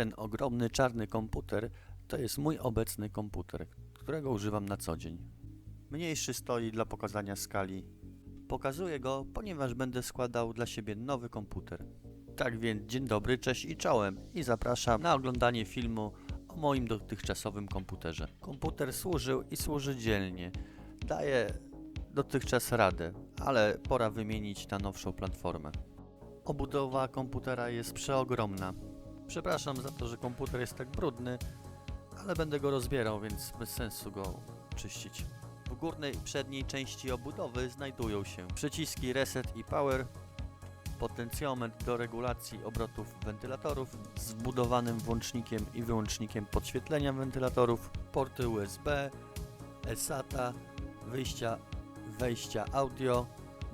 Ten ogromny czarny komputer to jest mój obecny komputer, którego używam na co dzień. Mniejszy stoi dla pokazania skali. Pokazuję go, ponieważ będę składał dla siebie nowy komputer. Tak więc dzień dobry, cześć i czołem i zapraszam na oglądanie filmu o moim dotychczasowym komputerze. Komputer służył i służy dzielnie. Daje dotychczas radę, ale pora wymienić na nowszą platformę. Obudowa komputera jest przeogromna. Przepraszam za to, że komputer jest tak brudny, ale będę go rozbierał, więc bez sensu go czyścić. W górnej przedniej części obudowy znajdują się przyciski Reset i Power, potencjometr do regulacji obrotów wentylatorów z wbudowanym włącznikiem i wyłącznikiem podświetlenia wentylatorów, porty USB, SATA, wyjścia, wejścia audio,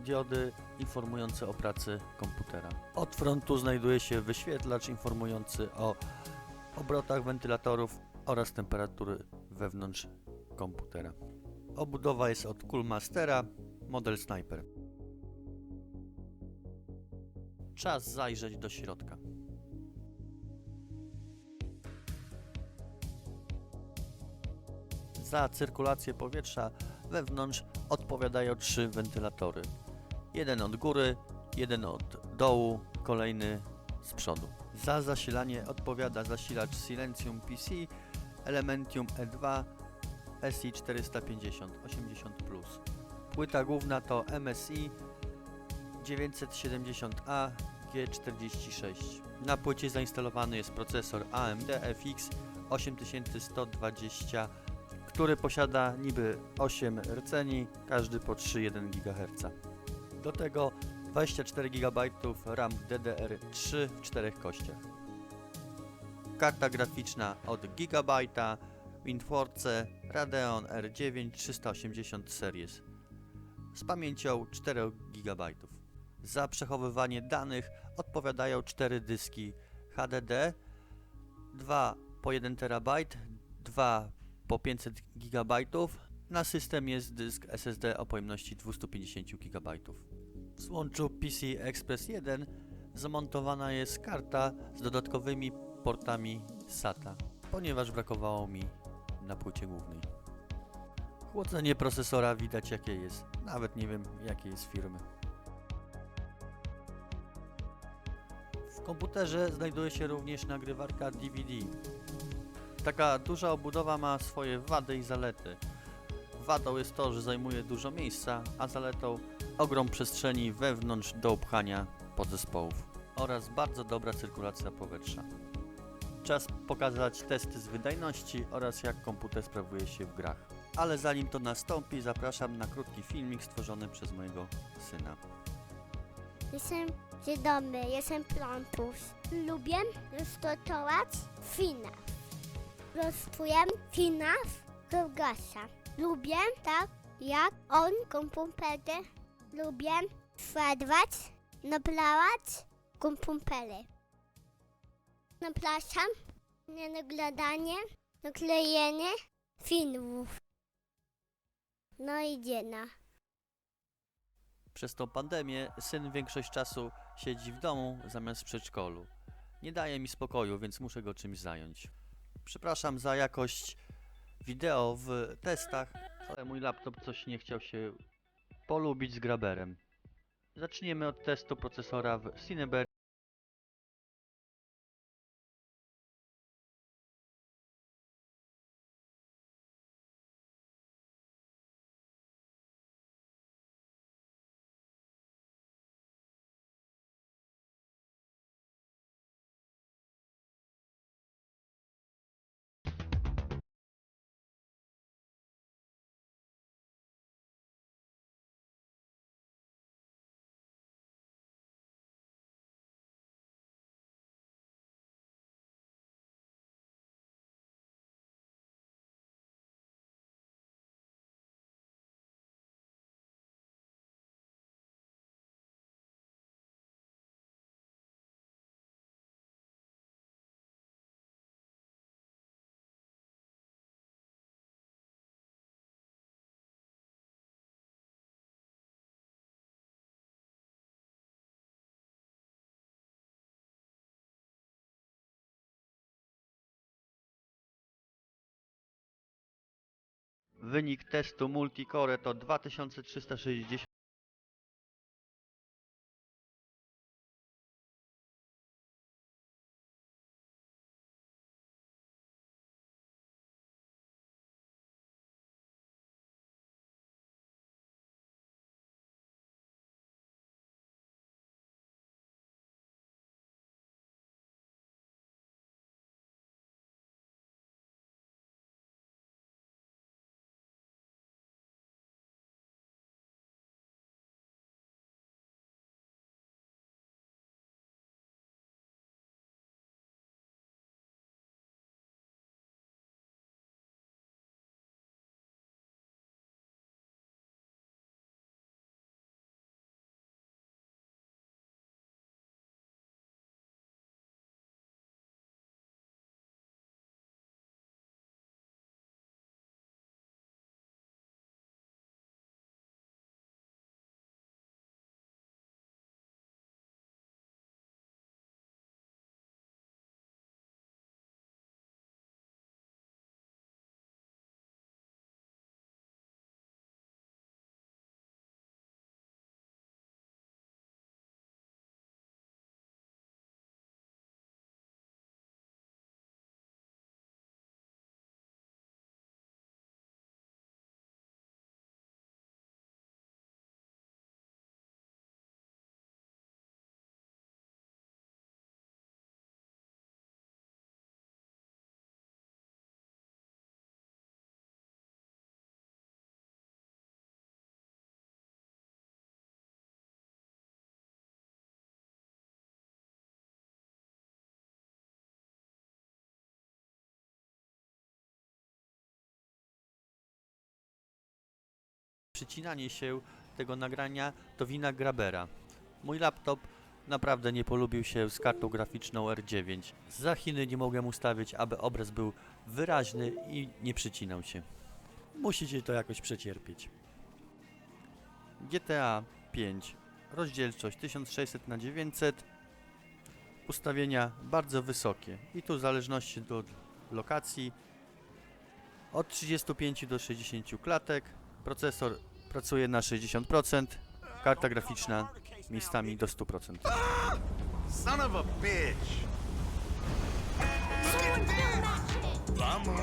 diody informujące o pracy komputera. Od frontu znajduje się wyświetlacz informujący o obrotach wentylatorów oraz temperatury wewnątrz komputera. Obudowa jest od Coolmastera, model Sniper. Czas zajrzeć do środka. Za cyrkulację powietrza wewnątrz odpowiadają trzy wentylatory. Jeden od góry, jeden od dołu, kolejny z przodu. Za zasilanie odpowiada zasilacz Silencium PC Elementium E E2 SI450 80+. Płyta główna to MSI 970A G46. Na płycie zainstalowany jest procesor AMD FX 8120, który posiada niby 8 rceni, każdy po 3,1 GHz. Do tego 24 GB RAM DDR3 w czterech kościach. Karta graficzna od Gigabyte'a, WinForce Radeon R9 380 Series z pamięcią 4 GB. Za przechowywanie danych odpowiadają 4 dyski HDD, 2 po 1 TB, 2 po 500 GB. Na system jest dysk SSD o pojemności 250 GB. W złączu PC Express 1 zamontowana jest karta z dodatkowymi portami SATA, ponieważ brakowało mi na płycie głównej. Chłodzenie procesora widać jakie jest, nawet nie wiem jakiej jest firmy. W komputerze znajduje się również nagrywarka DVD. Taka duża obudowa ma swoje wady i zalety. Wadą jest to, że zajmuje dużo miejsca, a zaletą ogrom przestrzeni wewnątrz do upchania podzespołów oraz bardzo dobra cyrkulacja powietrza. Czas pokazać testy z wydajności oraz jak komputer sprawuje się w grach. Ale zanim to nastąpi, zapraszam na krótki filmik stworzony przez mojego syna. Jestem dobry, jestem Plampus. Lubię roztoczać FNAF. Rozczuję FNAF Gorgasa. Lubię tak jak on komputery. Lubię szwadwać, naprawiać komputery. Zapraszam na naglądanie, naklejenie filmów. No i dziena. Przez tą pandemię syn większość czasu siedzi w domu zamiast w przedszkolu. Nie daje mi spokoju, więc muszę go czymś zająć. Przepraszam za jakość wideo w testach, ale mój laptop coś nie chciał się polubić z graberem. Zaczniemy od testu procesora w Cineberg Wynik testu Multicore to 2360. Przycinanie się tego nagrania to wina Grabera. Mój laptop naprawdę nie polubił się z kartą graficzną R9. Za Chiny nie mogłem ustawić, aby obraz był wyraźny i nie przycinał się. Musicie to jakoś przecierpieć. GTA 5. Rozdzielczość 1600 na 900. Ustawienia bardzo wysokie. I tu w zależności od lokacji od 35 do 60 klatek. Procesor pracuje na 60%. Karta graficzna miejscami do 100%. Son of a bitch! Vamos,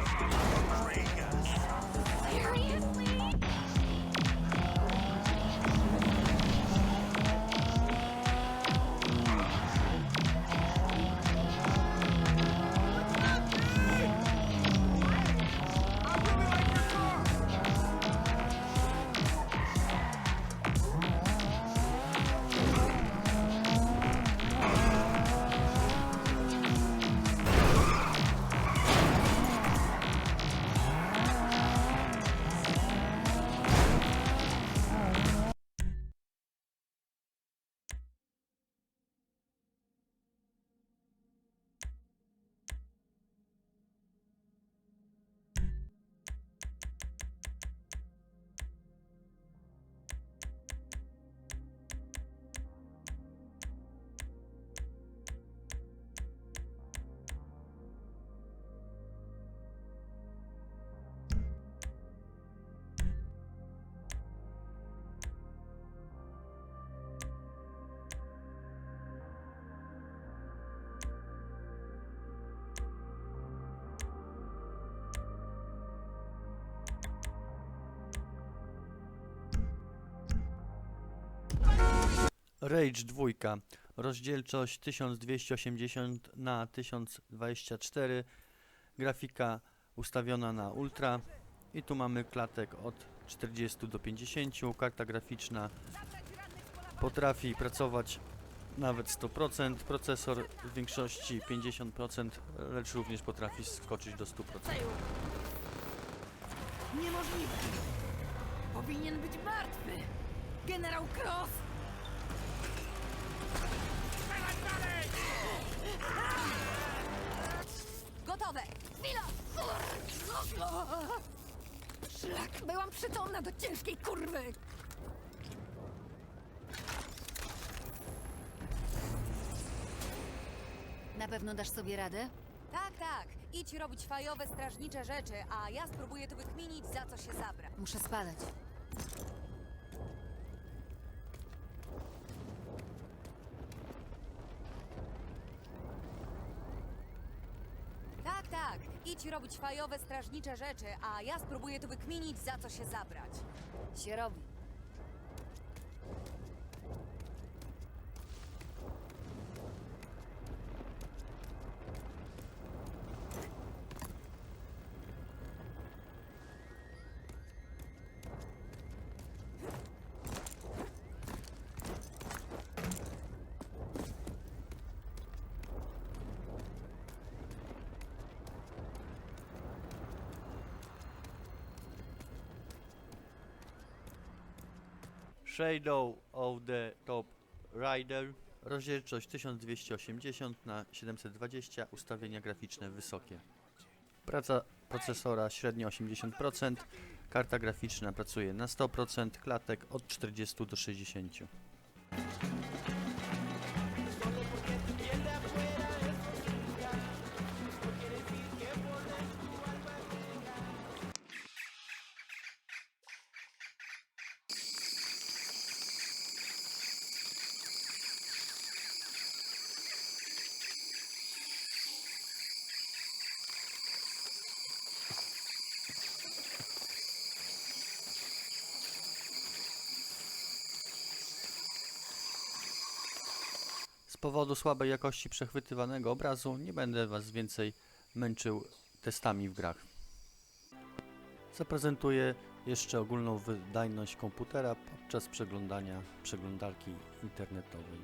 Rage 2. Rozdzielczość 1280 na 1024. Grafika ustawiona na ultra. I tu mamy klatek od 40 do 50. Karta graficzna potrafi pracować nawet 100%. Procesor w większości 50%, lecz również potrafi skoczyć do 100%. Niemożliwe! Powinien być martwy! Generał Cross! Gotowe! Chwila! Szlak! Byłam przytomna do ciężkiej kurwy! Na pewno dasz sobie radę? Tak, tak. Idź robić fajowe, strażnicze rzeczy, a ja spróbuję tu wykminić, za co się zabrać. Muszę spadać. Tak, tak. Idź robić fajowe, strażnicze rzeczy, a ja spróbuję tu wykminić, za co się zabrać. Się robi. Shadow of the Top Rider. Rozdzielczość 1280 na 720, ustawienia graficzne wysokie. Praca procesora średnio 80%, karta graficzna pracuje na 100%, klatek od 40 do 60. powodu słabej jakości przechwytywanego obrazu nie będę Was więcej męczył testami w grach. Zaprezentuję jeszcze ogólną wydajność komputera podczas przeglądania przeglądarki internetowej.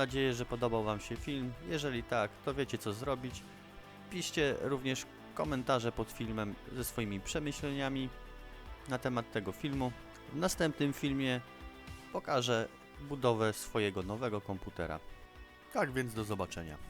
Nadzieję, że podobał Wam się film. Jeżeli tak, to wiecie co zrobić. Piszcie również komentarze pod filmem ze swoimi przemyśleniami na temat tego filmu. W następnym filmie pokażę budowę swojego nowego komputera. Tak więc do zobaczenia.